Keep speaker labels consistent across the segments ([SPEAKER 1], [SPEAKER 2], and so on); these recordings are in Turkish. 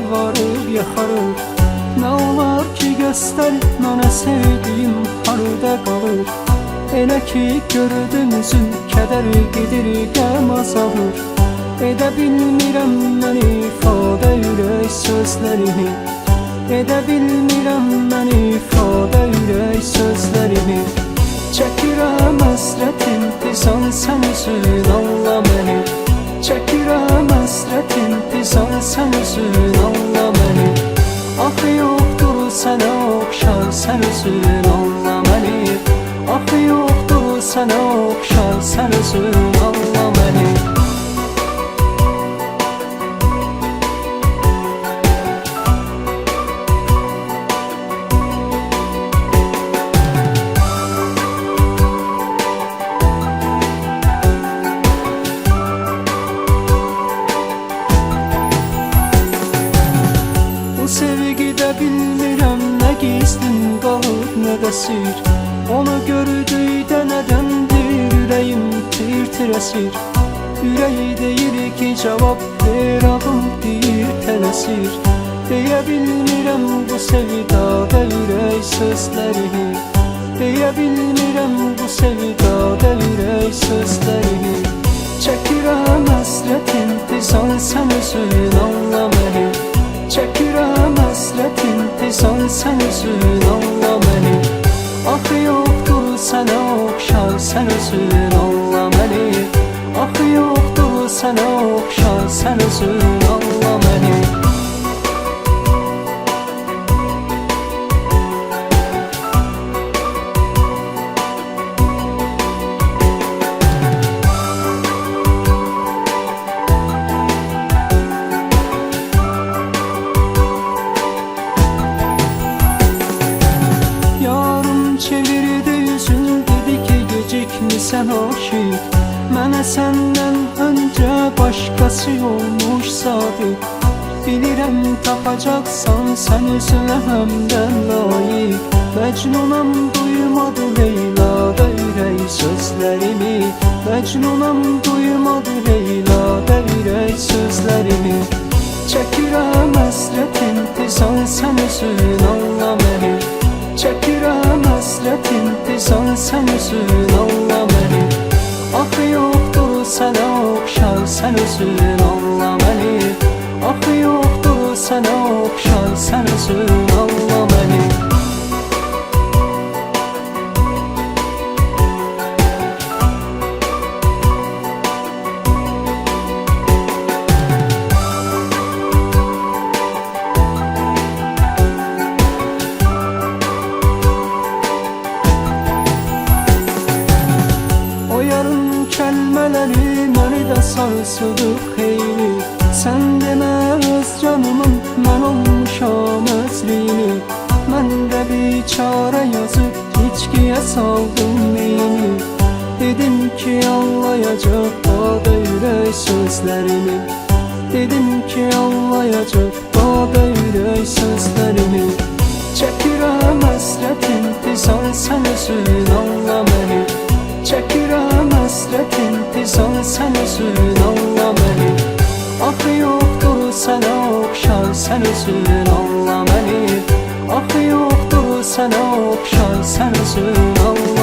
[SPEAKER 1] Yalvarıb yaxarır Nə olar ki göstər mənə sevdiyim harda qalır Elə ki gördüm üzün kədər gedir qəm azalır Edə bilmirəm mən ifadə ürək sözlərimi Edə bilmirəm mən ifadə ürək sözlərimi Çəkirəm həsrətin pizan sən üzün anla məni Çəkirəm həsrətin pizan sən üzün anla məni Axı yoxdur sənə oxşar sən üzün anla Ürəyi deyir ki cavab ver ağım deyir tələsir Deyə bu sevdada ürək sözlərini Deyə bilmirəm bu sevdada ürək sözlərini Çəkirəm həsrətin pizan sən özün anla məni Çəkirəm həsrətin pizan sən özün anla məni Axı yoxdur sənə oxşar sən özün anla Axı yoxdur sənə oxşar sən özün anla ürək sözlərimi Məcnunam duymadı Leyla da ürək sözlərimi Çəkirəm həsrətin pizan sən özün anla məni Çəkirəm həsrətin pizan sən özün anla məni Axı yoxdur sənə oxşar sən özün anla məni Axı yoxdur sənə oxşar sən özün sözlərimi Çəkirəm həsrətin pizan sən özün anla məni Çəkirəm həsrətin pizan sən özün anla məni Axı yoxdur sənə oxşar sən özün anla məni Axı yoxdur sənə oxşar sən özün anla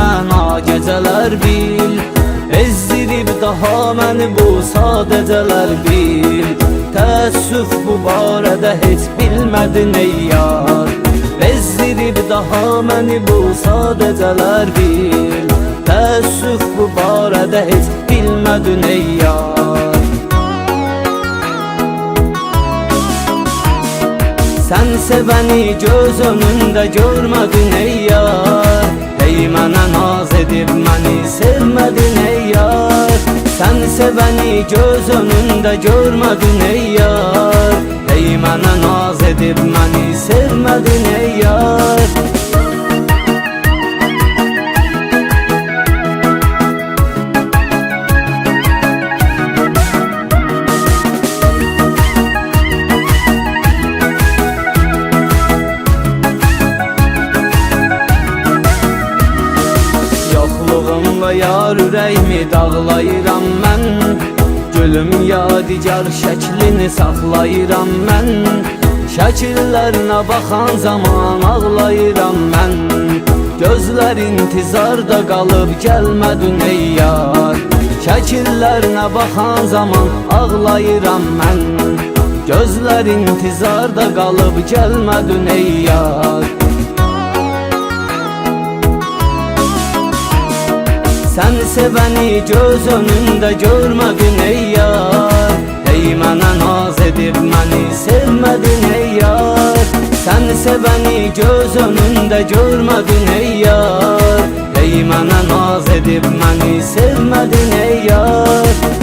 [SPEAKER 2] məna gecələr bil. Ezdirib daha məni bu sadəcələr bil. Təəssüf bu barədə heç bilmədin ey yar. Bezdirib daha məni bu sadəcələr bil. Təəssüf bu barədə heç bilmədin ey yar. Sen seveni göz önünde görmedin ey yar mənə naz edib məni sevmedin ey yar. Sen seveni göz önünde görmedin ey yar. Ey mənə naz edib məni sevmedin ey yar yadigar şəklini saxlayıram mən Şəkillərinə baxan zaman ağlayıram mən Gözlər intizarda qalıb gəlmədin ey yar. Şəkillərinə baxan zaman ağlayıram mən Gözlər intizarda qalıb gəlmədin ey yar. Sen seveni göz önünde görmedin ey yar Mənə naz edib məni sevmedin ey yar. Sen seveni göz önünde görmedin ey yar. Ey mənə naz edib məni sevmedin ey yar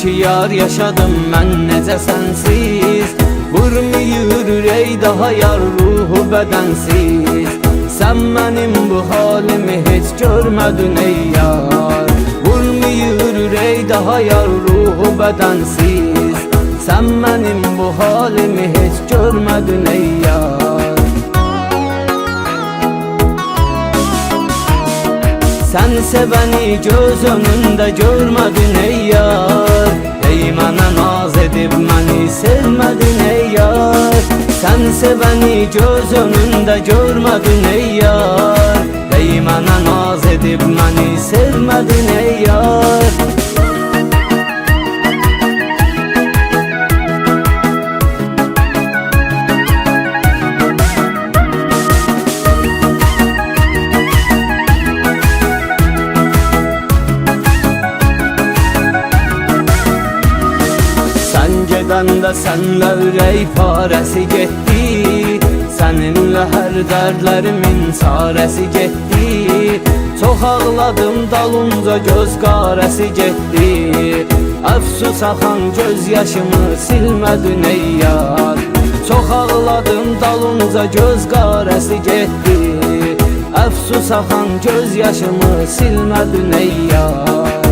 [SPEAKER 2] Bilmədim ki yar yaşadım mən necə sənsiz Vurmayır ürək daha yar ruhu bədənsiz Sən mənim bu halimi heç görmədin ey yar. Vurmayır ürək daha yar ruhu bədənsiz Sən mənim bu halimi heç görmədin ey yar Sen seveni göz önünde görmedin ey yar. Ey mənə naz edib məni sevmedin ey yar. Sen seveni göz önünde görmedin ey yar. Ey mənə naz edib məni sevmedin ey yar gedəndə sənlə ürək parəsi getdi Səninlə hər dərdlərimin çarəsi getdi Çox ağladım dalınca göz qarəsi getdi Əfsus axan göz yaşımı silmədin ey yar. Çox ağladım dalınca göz qarəsi getdi Əfsus axan göz yaşımı silmədin ey yar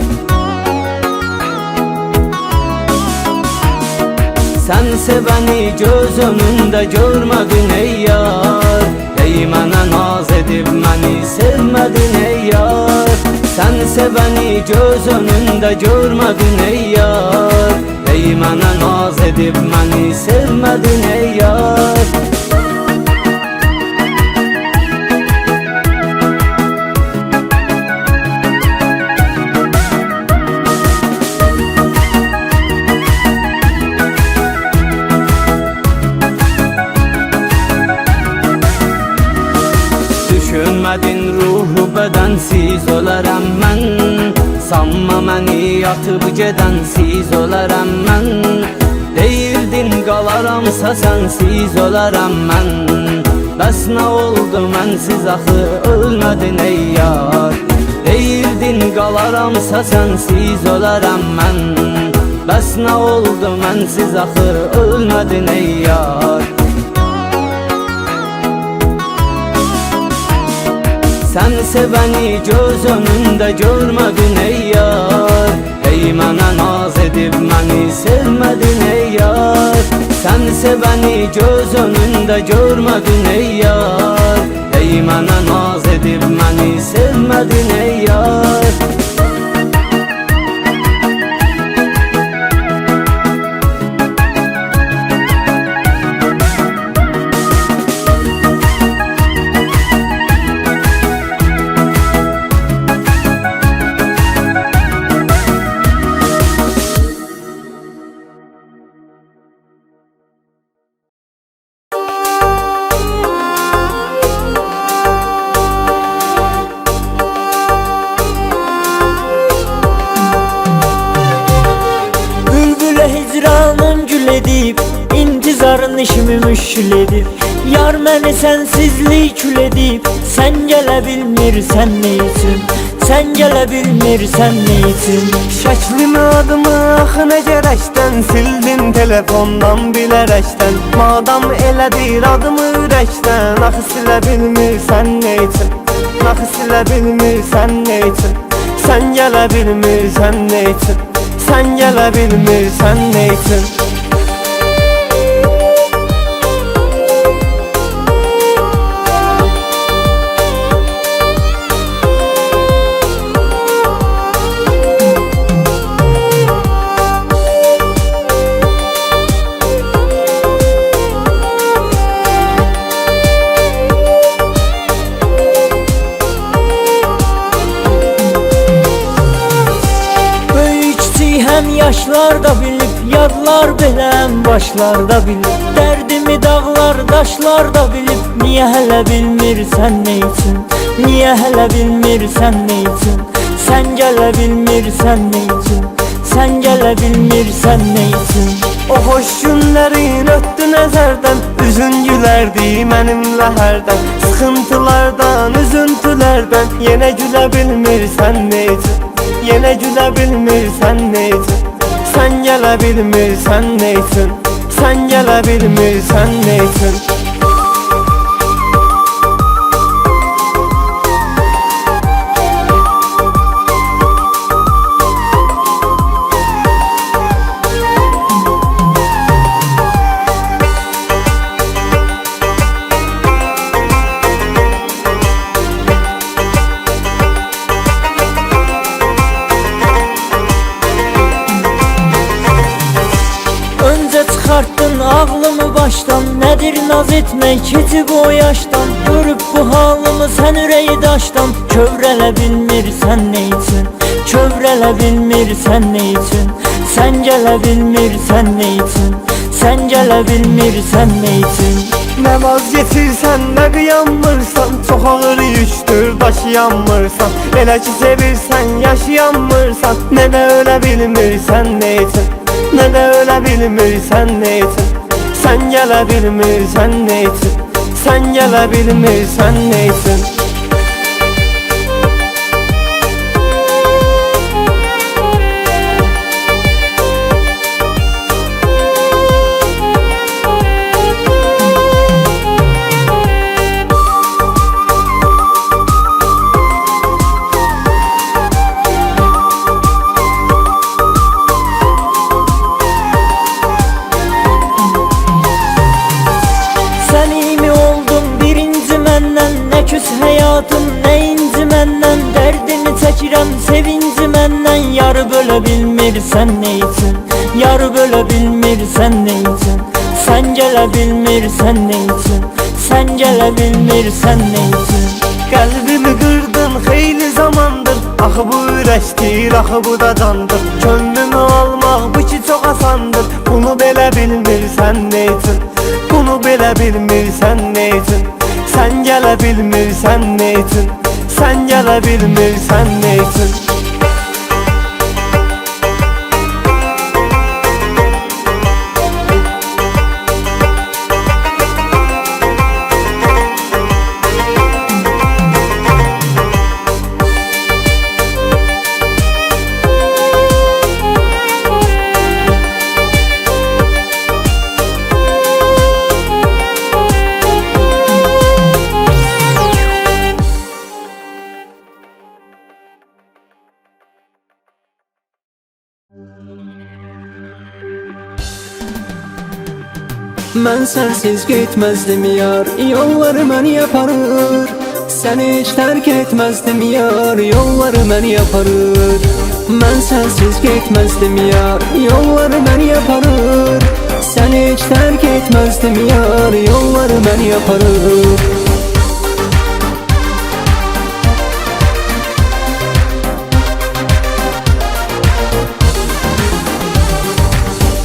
[SPEAKER 2] Sen seveni göz önünde görmedin ey yar. Ey mənə naz edib məni sevmedin ey yar. Sen seveni göz önünde görmedin ey yar. Ey mənə naz edib məni sevmedin ey yar bədənsiz ölərəm mən Sanma məni yatıb gedənsiz ölərəm mən Deyirdin qalaramsa sənsiz ölərəm mən Bəs nə oldu mənsiz axı ölmədin ey yar. Deyirdin qalaramsa sənsiz ölərəm mən Bəs nə oldu mənsiz axı ölmədin ey yar Sen seveni göz önünde görmedin ey yar. Ey mənə naz edib məni sevmedin ey yar. Sen seveni göz önünde görmedin ey yar. Ey mənə naz edib məni sevmedin ey yar
[SPEAKER 3] Yar məni sənsizlik kül edib Sən gələ bilmirsən nə üçün Sən gələ bilmirsən nə üçün
[SPEAKER 4] Şəklimi adımı axı nə gərəkdən Sildim telefondan bilərəkdən Madam elədir adımı ürəkdən Axı silə bilmirsən üçün Axı silə bilmirsən üçün Sən gələ bilmirsən üçün Sən gələ bilmirsən nə
[SPEAKER 3] yaşlar da bilib Yadlar beləm başlar da bilib Dərdimi dağlar daşlar da bilib Niyə hələ bilmirsən nə üçün Niyə hələ bilmirsən nə üçün Sən gələ bilmirsən nə üçün Sən gələ bilmirsən nə üçün
[SPEAKER 4] O xoş günlərin ötdü nəzərdən Üzün gülərdi mənimlə hərdən Sıxıntılardan, üzüntülərdən Yenə gülə bilmirsən üçün Yenə gülə bilmirsən üçün Sən gələ bilmirsən nə üçün
[SPEAKER 3] naz etmək keçib o yaşdan Görüb bu halımı sən ürəyi daşdan Kövrələ bilmirsən nə üçün Kövrələ bilmirsən nə üçün Sən gələ bilmirsən nə üçün Sən gələ bilmirsən nə üçün
[SPEAKER 4] Nə vazgeçirsən, nə qıyanmırsan Çox ağır yükdür, daşıyanmırsan Elə ki sevirsən, yaşayanmırsan Nə də ölə bilmirsən, nə üçün Nə də ölə bilmirsən, nə üçün Sən gələ bilmirsən, nə üçün Sən gələ bilmirsən,
[SPEAKER 3] Yarı bölə bilmirsən nə üçün Sən gələ bilmirsən nə üçün Sən gələ bilmirsən nə üçün
[SPEAKER 4] Qəlbimi qırdın xeyli zamandır. Axı bu ürəkdir, axı bu da candır. Könlümü almaq bu ki çox asandır. Bunu belə bilmirsən nə üçün Bunu belə bilmirsən nə üçün Sən gələ bilmirsən nə üçün Sən gələ bilmirsən
[SPEAKER 1] Mən sənsiz getməzdim yar Yolları məni aparır Səni heç tərk etməzdim yar Yolları məni aparır Mən sənsiz getməzdim yar Yolları məni aparır Səni heç tərk etməzdim yar Yolları məni aparır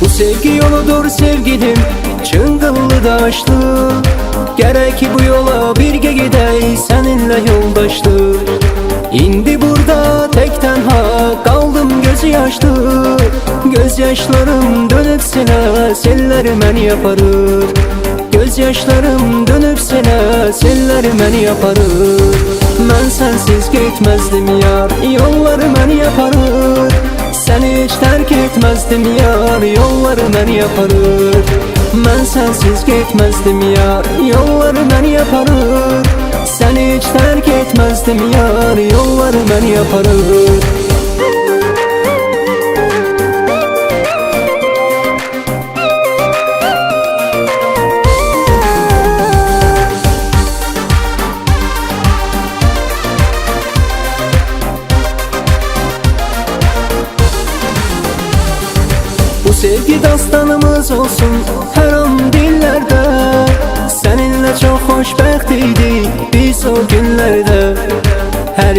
[SPEAKER 1] Bu sevgi yoludur sevgilim Çıngıllı daşlı. Gerek ki bu yola birge gidey Seninle yoldaşlı. İndi burada tek tenha Kaldım göz gözü yaşlı. Göz yaşlarım dönüp sene Selleri men yaparır Göz yaşlarım dönüp sene Selleri men yaparır Ben sensiz gitmezdim yar Yolları men yaparır Seni hiç terk etmezdim yar Yolları men yaparır Ben sensiz gitmezdim yar Yolları men yaparır Seni hiç terk etmezdim yar Yolları men yaparır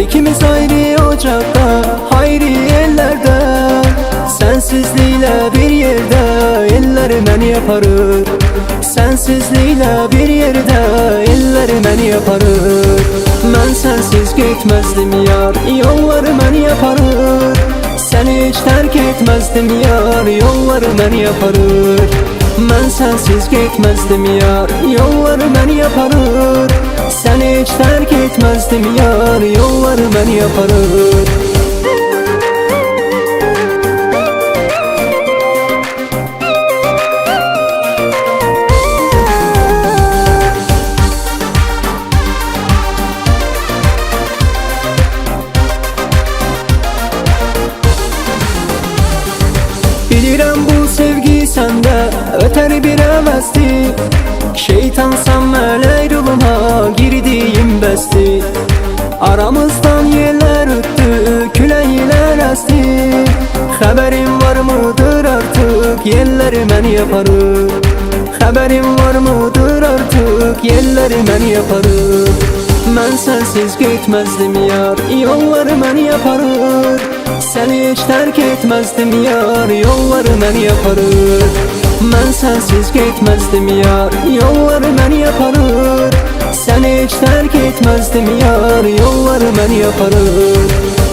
[SPEAKER 1] ikimiz ayrı ocakta, ayrı yerlerde Sensizliğiyle bir yerde elleri men yaparır Sensizliğiyle bir yerde elleri men yaparır Ben sensiz gitmezdim yar yolları men yaparır seni hiç terk etmezdim yar Yolları ben yaparır Ben sensiz gitmezdim yar Yolları ben yaparır Seni hiç terk etmezdim yar Yolları ben yaparır ötər bir əvəzdi Şeytan sən mələk ruhuma girdiyim bəsdi Aramızdan yerlər ötdü, küləklər əsdi Xəbərin var mıdır artıq, yerləri mən yaparım. Xəbərin var mıdır artıq, yerləri mən yaparım. Mən sensiz gitmezdim yar Yolları mən yaparır Seni hiç terk etmezdim yar Yolları mən yaparır Mən sensiz gitmezdim yar Yolları mən yaparır Seni hiç terk etmezdim yar Yolları mən yaparır